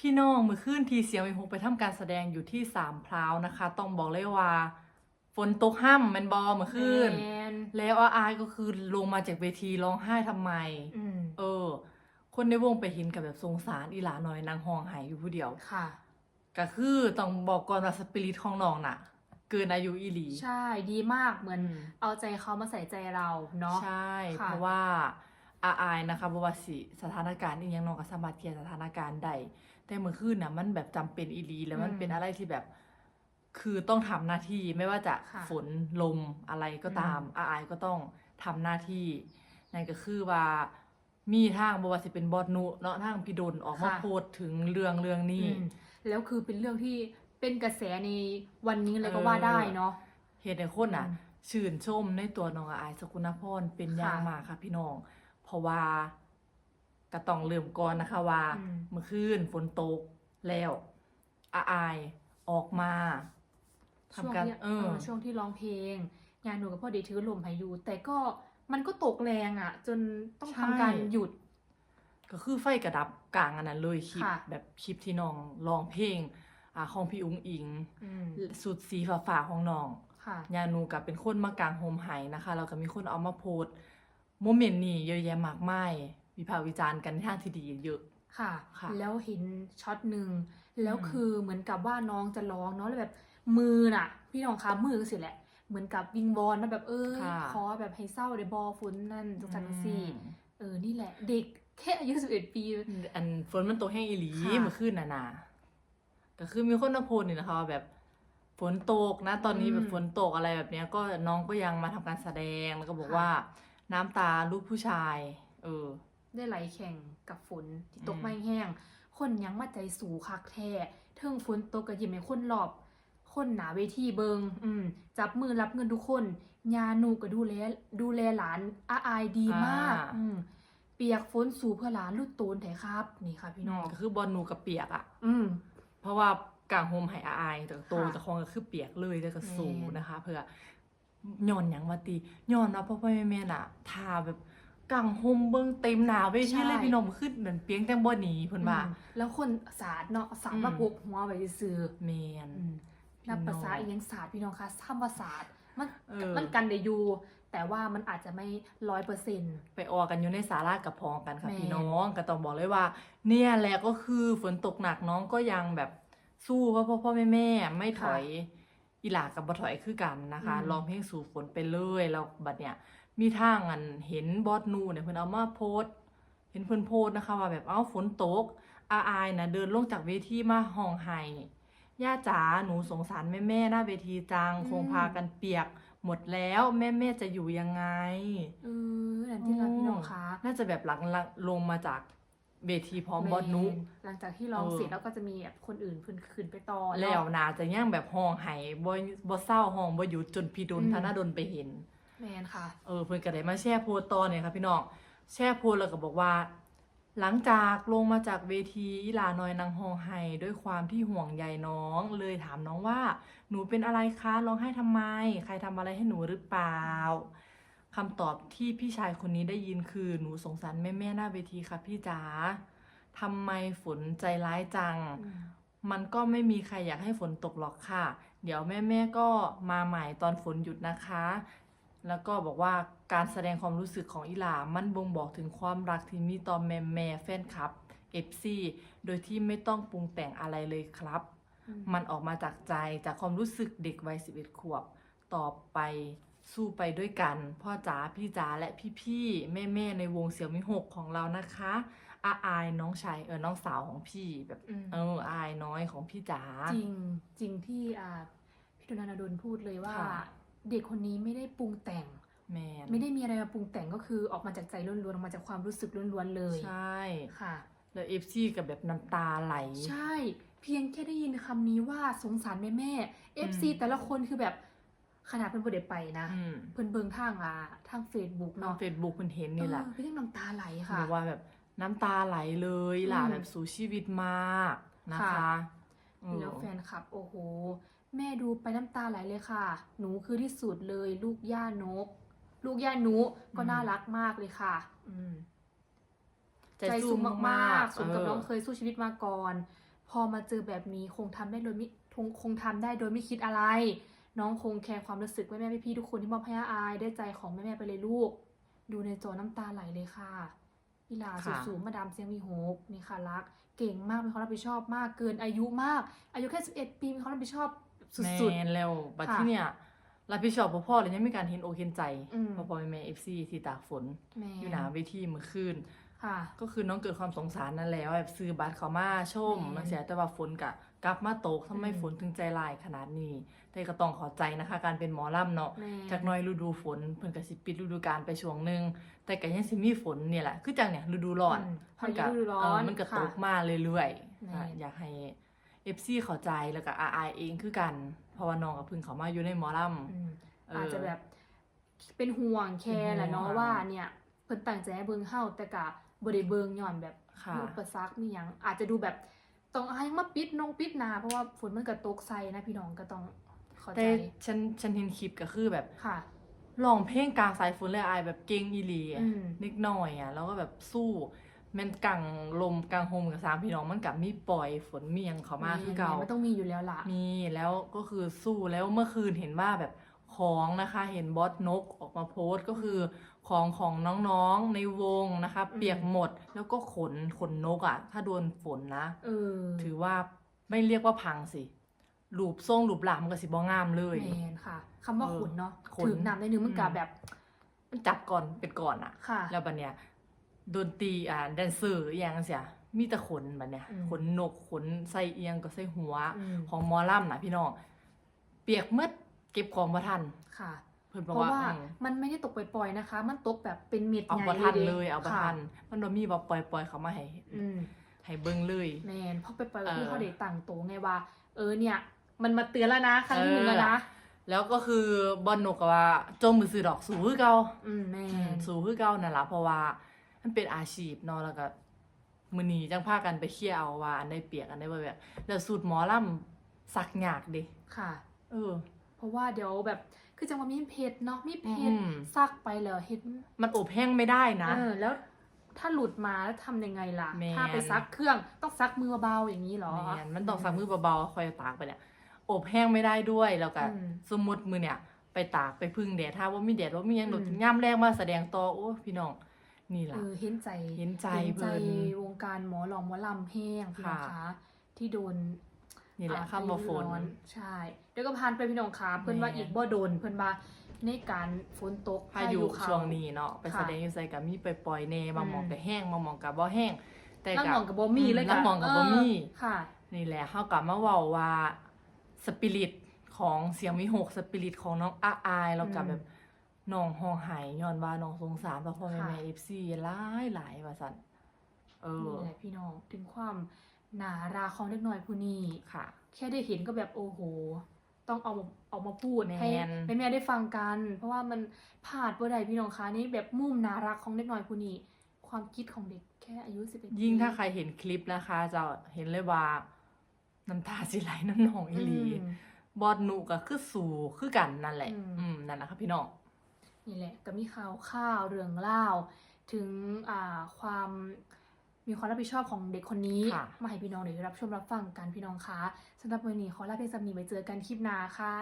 พี่น้องมือขึ้นทีเสียงวิหกไปทำการแสดงอยู่ที่สามพร้าวนะคะ ต้องบอกเลยว่า ฝนตกห้ำแมนบอมือขึ้น แมนแล้วอาอายก็คือลงมาจากเวทีร้องไห้ทำไม อืมเออ คนในวงไปเห็นกับแบบสงสารอีหลาหน่อยนางห้องไห้อยู่ผู้เดียว ค่ะ ก็คือต้องบอกก่อนว่าสปิริตของน้องน่ะ เกินอายุอีหลีใช่ดีมากเหมือนอืมเอาใจเขามาใส่ใจเราเนาะ ใช่ ค่ะ เพราะว่าอาอายนะคะบว่าสิสถานการณ์อีกยังน้องก็สามารถเกียรสถานการณ์ใด แต่เมื่อคืนน่ะมันแบบจำเป็นอีหลีแล้วมันเป็นอะไรที่แบบ คือต้องทำหน้าที่ไม่ว่าจะค่ะฝนลมอะไรก็ตามอืมอาอายก็ต้องทำหน้าที่นั่นก็คือว่ามีทางบว่าสิเป็นบอดนุเนาะทางพี่ดนออกมาโพสต์ถึงเรื่องเรื่องนี้ อืมแล้วคือเป็นเรื่องที่เป็นกระแสในวันนี้เลยก็เออว่าได้เนาะ เหตุในคนอะ อืมชื่นชมในตัวน้องอายสกุณพรเป็นอย่างค่ะ มากค่ะพี่น้อง เพราะว่า ก็ต้องเริ่มก่อนนะคะว่าอืม เมื่อคืนฝนตกแล้วอาอายออกมาช่วงทำการที่เอเอออ ช่วงที่ร้องเพลง งานหนูกับพ่อเดถือลมพายุแต่ก็มันก็ตกแรงอะ จนต้องทำการหยุด ก็คือไฟกระดับกลางอันนั้นเลยคลิปค่ะ แบบคลิปที่น้องร้องเพลงอ่าของพี่อุ้งอิง อืมสุดสีฟ้าๆของน้อง ค่ะ ยานูกับเป็นคนมากลางโฮมไห้นะคะแล้วก็มีคนเอามาโพสต์โมเมนต์นี้เยอะแยะมากมาย วิพากษ์วิจารณ์กันในทางที่ดีเยอะ ค่ะ ค่ะแล้วเห็นช็อตหนึ่งแล้วอืม คือเหมือนกับว่าน้องจะร้องเนาะแล้วแบบมือน่ะ พี่น้องคะมือสิแหละ เหมือนกับวิงวอนนะแบบเออค่ะขอแบบให้เศร้าเดบอฝนนั่นจังจันจังซี่อืมเออ นี่แหละ เด็กแค่อายุสิบเอ็ดปีอันฝนมันตกแห้งอีหลีค่ะ เมื่อคืนน่ะนะก็คือมีคนมาโพสต์นี่นะคะว่าแบบฝนตกนะ ตอนนี้อืมแบบฝนตกอะไรแบบเนี้ย ก็น้องก็ยังมาทำการแสดงแล้วก็บอกค่ะว่า น้ำตาลูกผู้ชาย เออ ได้ไหลแข่งกับฝนที่ตกอืมไม่แห้ง คนยังมาใจสูคักแท้เทิงฝนตกก็ยิ้มให้คนรอบ คนหนาเวทีเบิง อืม จับมือรับเงินทุกคน ยาหนูก็ดูแลดูแลหลานอาอายดีมากอ่าอืมเปียกฝนสู่เพื่อหลานลูกตูนแถครับ นี่ค่ะพี่น้องก็คือบอลนูกับเปียกอะอืม เพราะว่ากลางโฮมไห้อาอายแต่โตค่ะแต่คองก็คือเปียกเลยแล้วก็สูแม่นนะคะ เพื่อย้อนหยังมาตีย้อนว่าพ่อพ่อแม่แม่น่ะทาแบบ กลางโฮมเบิ่งเต็มหนาเวทีเลยพี่น้องขึ้นเหมือนเปียงแต่งบ่หนีเพิ่นว่าอืมแล้วคนสาดเนาะสาดอืมมาปลุกหัวไว้ซื่อแมนอืมนับภาษาอีกยังศาสตร์พี่น้องคะซ้ำภาษาสตร์มันเออมันกันได้อยู่แต่ว่ามันอาจจะไม่ร้อยเปอร์เซ็นต์ไปออกันอยู่ในสารากับพองกันค่ะแม่พี่น้องก็ต้องบอกเลยว่า เนี่ยแหละก็คือฝนตกหนักน้องก็ยังแบบสู้เพราะพ่อพ่อแม่แม่ไม่ถอยอีหลากับบ่ถอยคือกันนะคะร้องเพลงสู่ฝนไปเลยแล้วบัดเนี่ย มีทางอันเห็นบอสนูเนี่ยเพิ่นเอามาโพสต์เห็นเพิ่นโพสต์นะคะ ว่าแบบเอ้าฝนตกอาอายนะเดินลงจากเวทีมาห้องไห้ย่าจ๋าหนูสงสารแม่แม่ๆหน้าเวทีจังอืมคงพากันเปียกหมดแล้วแม่แม่ๆจะอยู่ยังไงเออนั่นที่รักพี่น้องคะน่าจะแบบหลังๆลงมาจากเวทีพร้อมบอสนุแม่หลังจากที่ร้องเออเสร็จแล้วก็จะมีแบบคนอื่นเพิ่นขึ้นไปต่อแล้วนาจะย่างแบบห้องไห้บ่บ่เศร้าห้องบ่หยุดจนพี่ดนอืมธนดลไปเห็น แมนค่ะ เออเพิ่อนก็ได้มาแช่โพสต์ต่อเนี่ยค่ะพี่น้องแช่โพสต์แล้วก็บอกว่า หลังจากลงมาจากเวทีอีลาน้อยนางห้องไห้ด้วยความที่ห่วงใยน้อง เลยถามน้องว่า หนูเป็นอะไรคะร้องไห้ทำไม ใครทำอะไรให้หนูหรือเปล่าคำตอบที่พี่ชายคนนี้ได้ยินคือหนูสงสารแม่แม่ๆหน้าเวทีค่ะพี่จ๋าทำไมฝนใจร้ายจัง มันก็ไม่มีใครอยากให้ฝนตกหรอกค่ะ เดี๋ยวแม่แม่ๆก็มาใหม่ตอนฝนหยุดนะคะ แล้วก็บอกว่าการแสดงความรู้สึกของอิหลามันบ่งบอกถึงความรักที่มีต่อแม่แม่ๆแฟนคลับเอฟซีโดยที่ไม่ต้องปรุงแต่งอะไรเลยครับอืมมันออกมาจากใจจากความรู้สึกเด็กวัย11 ขวบ ต่อไปสู้ไปด้วยกัน พ่อจ๋าพี่จ๋าและพี่ๆ แม่ๆ ในวงเสี่ยวมิหกของเรานะคะอาอายน้องชายเออน้องสาวของพี่แบบอืม เอออายน้อยของพี่จ๋า จริงจริงที่อ่าพี่ดนาดลพูดเลยว่า ค่ะ เด็กคนนี้ไม่ได้ปรุงแต่ง แมนไม่ได้มีอะไรมาปรุงแต่งก็คือออกมาจากใจล้วนๆออกมาจากความรู้สึกล้วนๆเลยใช่ค่ะ แล้วเอฟซีกับแบบน้ำตาไหล ใช่ เพียงแค่ได้ยินคำนี้ว่าสงสารแม่แม่เอฟซีอืมแต่ละคนคือแบบขนาดเพิ่นบ่ได้ไปนะ อืม เพิ่นเบิ่งทางอ่าทางเฟซบุ๊กน้องเนาะเฟซบุ๊กคุณเห็นนี่แหละเออก็ยังน้ำตาไหลบค่ะอกว่าแบบน้ำตาไหลเลยหล่ะอืมแบบสู่ชีวิตมากนะคะค่ะ เออ แล้วแฟนคลับ โอ้โห แม่ดูไปน้ำตาไหลเลยค่ะ หนูคือที่สุดเลย ลูกย่านก ลูกย่านุก็น่ารักมากเลยค่ะ อืม ใจสูงมากๆสมกับน้องเคยสู้ชีวิตมาก่อน พอมาเจอแบบนี้คงทำได้โดยไม่คงคงทำได้โดยไม่คิดอะไร น้องคงแคร์ความรู้สึกแม่แม่ๆพี่ๆทุกคนที่มอบให้อาอายได้ใจของแม่แม่ๆไปเลยลูก ดูในจอน้ำตาไหลเลยค่ะอีหลาค่ะสูงๆมาดามเสียงมีโฮปนี่ค่ะรัก เก่งมากมีความรับผิดชอบมากเกินอายุมาก อายุแค่ 11 ปีมีความรับผิดชอบ สุแมดนแล้วบัดค่ะที่เนี่ยรับผิดชอบบ่พ่อเลยยังมีการเห็นอกเห็นใจอืมพ่อพ่อแม่แม่ FC ที่ตากฝนๆแม่ อยู่หนาเวทีเมื่อคืน ค่ะ ก็คือน้องเกิดความสงสารนั่นแหละว่าแบบซื้อบัตรเขามาชมแม่นมันเสียแต่ว่าฝนกะกลับมาตกทำไมอืม ฝนถึงใจลายขนาดนี้ แต่ก็ต้องเขอใจนะคะ การเป็นหมอลำเนาะ แม่ จากหน้อยฤดูฝนเพิ่นก็สิปิดฤดูกาลไปช่วงหนึง แต่ก็ยังสิมีฝนเนี่ยแหละคือจังเนี่ยฤดูร้อนอืมพามันยุก็ฤดูร้อเออนมันก็ค่ะตกมาเรื่อยแม่ๆอะอยากให้ FC เข้าใจแล้วก็อาเองคือกันเพราะว่าน้องก็เพิ่งเข้ามาอยู่ในหมอลำอืมเออออาจจะแบบเป็นห่วงแคร์แหละเนาะเป็นห่วงว่าเนี่ยเพิ่นตั้งใจให้เบิ่งเฮาแต่กะบ่ได้เบิ่งย้อนแบบค่ะมีอุปสรรคมีหยังอาจจะดูแบบต้องให้มาปิดนงปิดหนาเพราะว่าฝนมันก็ตกใส่นะพี่น้องก็ต้องเข้าใจแต่ฉันฉันเห็นคลิปก็คือแบบค่ะร้องเพลงกลางสายฝนเลยอายแบบเก่งอีหลีอะอืมนิดหน่อยอะแล้วก็แบบสู้ แมันกลางลมกลางโฮมกับสามพี่น้องมันกับมีปล่อยฝนมีหยังเขามาคือเก่าแม่มันต้องมีอยู่แล้วล่ะ มีแล้วก็คือสู้แล้วเมื่อคืนเห็นว่าแบบของนะคะเห็นบอสนกออกมาโพสต์ก็คือของของน้องๆในวงนะคะอืมเปียกหมดแล้วก็ขนขนนกอะ ถ้าโดนฝนนะเออถือว่าไม่เรียกว่าพังสิหลูบทรงหลูบหลามนก็สิบ่งามเลยแมนค่ะคำว่าเออขุนเนาะขุนถึงนำในนึงมันกะอืมแบบ มันจับก่อนเป็นก่อนอะค่ะ แล้วบัดเนี้ย ดนตรีอ่าแดนเซอร์อหย่างเสียมีแต่ขนบัดเนี้ยอืมขนนกขนใส่เอียงก็ใส่หัว อืม ของหมอลำนะพี่น้อง เปียกหมืดเก็บของบ่ทัน ค่ะ เพิ่นบเพอกราะว่าว่าอืมมันไม่ได้ตกปล่อยๆนะคะ มันตกแบบเป็นเม็ดเอาใหญ่บ่ทันด้เลยเอาบ่ค่ะทัน มันบ่มีบ่ปล่อยปล่อยเขามาให้อืม ให้เบิ่งเลย แมนเพราะไปปล่อยเออที่เขาเด็กต่างโตวไงว่า เออเนี่ย มันมาเตือนแล้วนะครั้งที่หนึ่งแล้วนะแล้วก็คือบอลนกก็ว่าจมมือซื้อดอกสูคือเก่าอืมแมอืมน สูคือเก่านั่นล่ะเพราะว่า มันเป็นอาชีพเนาะแล้วก็มื้อนี้จังพากันไปเคลียร์เอาว่าอันใดเปียกอันใดบ่แบบแล้วสูตรหมอลำสักยากเด้ค่ะ เออ เพราะว่าเดี๋ยวแบบคือจังว่ามีเพชรเนาะมีเพชรอืม ซักไปแล้วเฮ็ดมันอบแห้งไม่ได้นะ เออแล้วถ้าหลุดมาแล้วทำยังไงล่ะ แมน ถ้าไปซักเครื่องต้องซักมือเบาๆอย่างนี้เหรอ แม่นมันต้องซักมือเบาๆคอยตากไปเนี่ยอบแห้งไม่ได้ด้วยแล้วก็อืมสมมติมือเนี่ย ไปตากไปพึ่งแดดถ้าว่ามีแดดว่ามีหยังโดดอืม ย่ำแรงมาแสดงต่อโอ้พี่น้อง นี่เอล่ะอเห็นใจเห็นใจเห็นใจเพิ่นวงการหมอลองหมอลำแห้งพี่น้องค่ะคะที่โดนนี่แหละอ่คำว่าฝนร้อใช่เดี๋ยวก็ผ่านไปพี่น้องคะเพิ่นว่าแม่อีกบ่โดนเพิ่นว่าในการฝนตกพายุเข้ช่วงนี้เนาะไปค่ะแสดงอยู่ใส่กับมีไปปล่อยๆแน่บางหมองอืมก็แห้งบางหมองก็บ่แห้ง แต่นั่งกัมองกับบ่มีเลยนั่งมองกับบ่มีเออค่ะ นี่แหละเฮากลับมาเว้าว่าสปิริตของเสียงวิหกสปิริตของน้องอาอายแล้วกับอืมแบบ น้องห้องไห้ย้อนว่าน้องสงสารพ่อพ่อแม่ค่ะแม่ FC หลายหลายว่าซั่นเออนี่แหละพี่น้องถึงความหนาราของเล็กน้อยผู้นี้ค่ะ แค่ได้เห็นก็แบบโอ้โห ต้องเอามาเอามาพูดแมนให้แม่แม่ๆได้ฟังกัน เพราะว่ามันผ่านบ่ได้พี่น้องคะนี่แบบมุมน่ารักของเด็กน้อยผู้นี้ความคิดของเด็กแค่อายุ11ยิ่งถ้าใครเห็นคลิปนะคะ จะเห็นเลยว่าน้ำตาสิไหลน้ำหนองอีหลีอืมบอดหนุก็คือสู่คือกันนั่นแหละ อืมอืมนั่นแหละค่ะพี่น้อง นี่แหละก็มีข่าวข่าวเรื่องเล่าวถึงอ่าความมีความรับผิดชอบของเด็กคนนี้ค่ะมาให้พี่น้องได้รับชมรับฟังกันพี่น้องคะสำหรับวันนี้ขอลาเพียงสำนีไว้เจอกันคลิปหน้าค่ะ